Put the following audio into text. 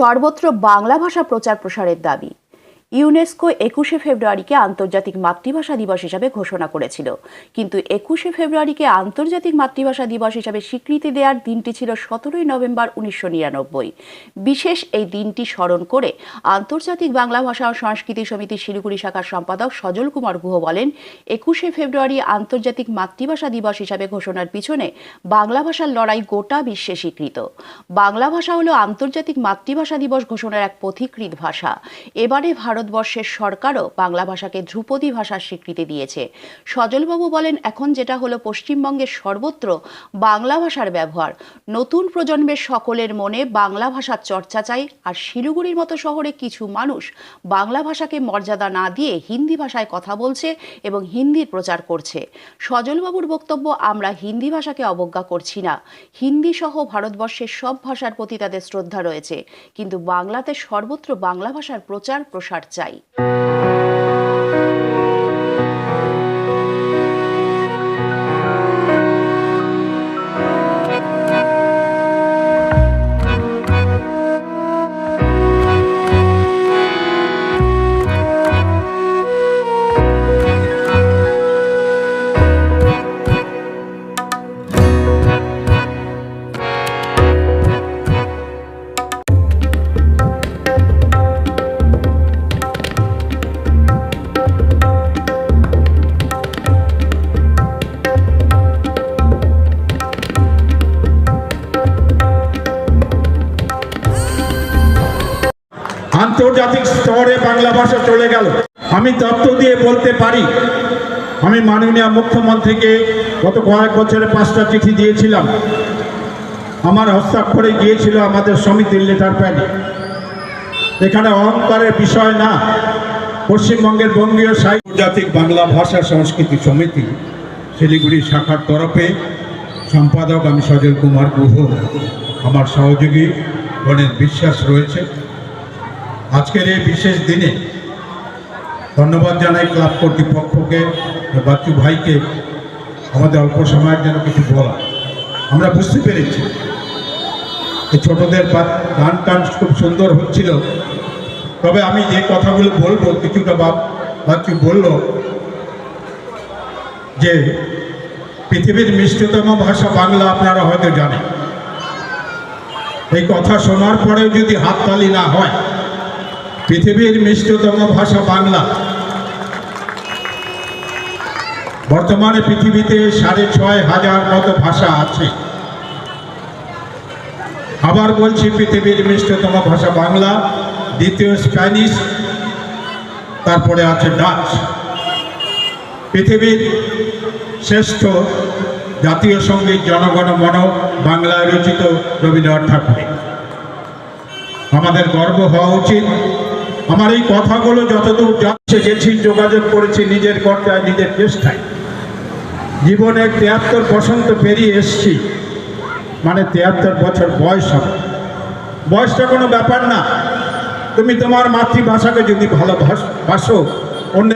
সর্বত্র বাংলা ভাষা প্রচার প্রসারের দাবি। ইউনেস্কো একুশে ফেব্রুয়ারিকে আন্তর্জাতিক মাতৃভাষা দিবস হিসাবে ঘোষণা করেছিল। কিন্তু একুশে ফেব্রুয়ারিকে আন্তর্জাতিক মাতৃভাষা দিবস হিসাবে স্বীকৃতি দেওয়ার দিনটি ছিল সতেরোই নভেম্বর উনিশশো নিরানব্বই। বিশেষ এই দিনটি স্মরণ করে আন্তর্জাতিক বাংলা ভাষা ও সংস্কৃতি সমিতি শিলিগুড়ি শাখার সম্পাদক সজল কুমার গুহ বলেন, একুশে ফেব্রুয়ারি আন্তর্জাতিক মাতৃভাষা দিবস হিসাবে ঘোষণার পিছনে বাংলা ভাষার লড়াই গোটা বিশ্বে স্বীকৃত। বাংলা ভাষা হলো আন্তর্জাতিক মাতৃভাষা দিবস ঘোষণার এক পথিকৃত ভাষা। এবারে ভারতবর্ষের সরকারও বাংলা ভাষাকে ধ্রুপদী ভাষার স্বীকৃতি দিয়েছে। সজলবাবু বলেন, এখন যেটা হলো পশ্চিমবঙ্গের সর্বত্র বাংলা ভাষার ব্যবহার। নতুন প্রজন্মের সকলের মনে বাংলা ভাষার চর্চা চাই, আর শিলিগুড়ির মতো শহরে কিছু মানুষ বাংলা ভাষাকে মর্যাদা না দিয়ে হিন্দি ভাষায় কথা বলছে এবং হিন্দির প্রচার করছে। সজলবাবুর বক্তব্য, আমরা হিন্দি ভাষাকে অবজ্ঞা করছি না। হিন্দি সহ ভারতবর্ষের সব ভাষার প্রতি তাদের শ্রদ্ধা রয়েছে। কিন্তু বাংলাতে সর্বত্র বাংলা ভাষার প্রচার প্রসার চাই আন্তর্জাতিক স্তরে বাংলা ভাষা চলে গেল। আমি তথ্য দিয়ে বলতে পারি, আমি মাননীয় মুখ্যমন্ত্রীকে গত কয়েক বছরে পাঁচটা চিঠি দিয়েছিলাম। আমার হস্তাক্ষরে গিয়েছিল আমাদের সমিতির লেটার প্যাডে। এখানে অহংকারের বিষয় না। পশ্চিমবঙ্গের বঙ্গীয় সাহিত্য আন্তর্জাতিক বাংলা ভাষা সংস্কৃতি সমিতি, শিলিগুড়ি শাখার তরফে সম্পাদক আমি সজল কুমার গুহ, আমার সহযোগী গণের বিশ্বাস রয়েছে। আজকের এই বিশেষ দিনে ধন্যবাদ জানাই ক্লাব কর্তৃপক্ষকে বাচ্চু ভাইকে। আমাদের অল্প সময়ের জন্য কিছু বলা আমরা বুঝতে পেরেছি। ছোটদের গান টান খুব সুন্দর হচ্ছিল। তবে আমি যে কথাগুলো বলব, কিছুটা বাপ বাচ্চু বলল যে, পৃথিবীর মিষ্টতম ভাষা বাংলা আপনারা হয়তো জানেন। এই কথা শোনার পরেও যদি হাততালি না হয় পৃথিবীর মিষ্টতম ভাষা বাংলা। বর্তমানে পৃথিবীতে সাড়ে ছয় হাজার মতো ভাষা আছে। আবার বলছি পৃথিবীর মিষ্টতম ভাষা বাংলা, দ্বিতীয় স্প্যানিশ, তারপরে আছে ডাচ। পৃথিবীর শ্রেষ্ঠ জাতীয় সংগীত জনগণ মন বাংলায় রচিত রবীন্দ্রনাথ ঠাকুরের। আমাদের গর্ব হওয়া উচিত আমার এই কথাগুলো যতদূর যাচ্ছে গেছি যোগাযোগ করেছি নিজের কর্তায়, নিজের চেষ্টায়। জীবনে তিয়াত্তর বসন্ত পেরিয়ে এসছি। মানে তিয়াত্তর বছর বয়স হবে। বয়সটা কোনো ব্যাপার না। তুমি তোমার মাতৃভাষাকে যদি ভালোবাসো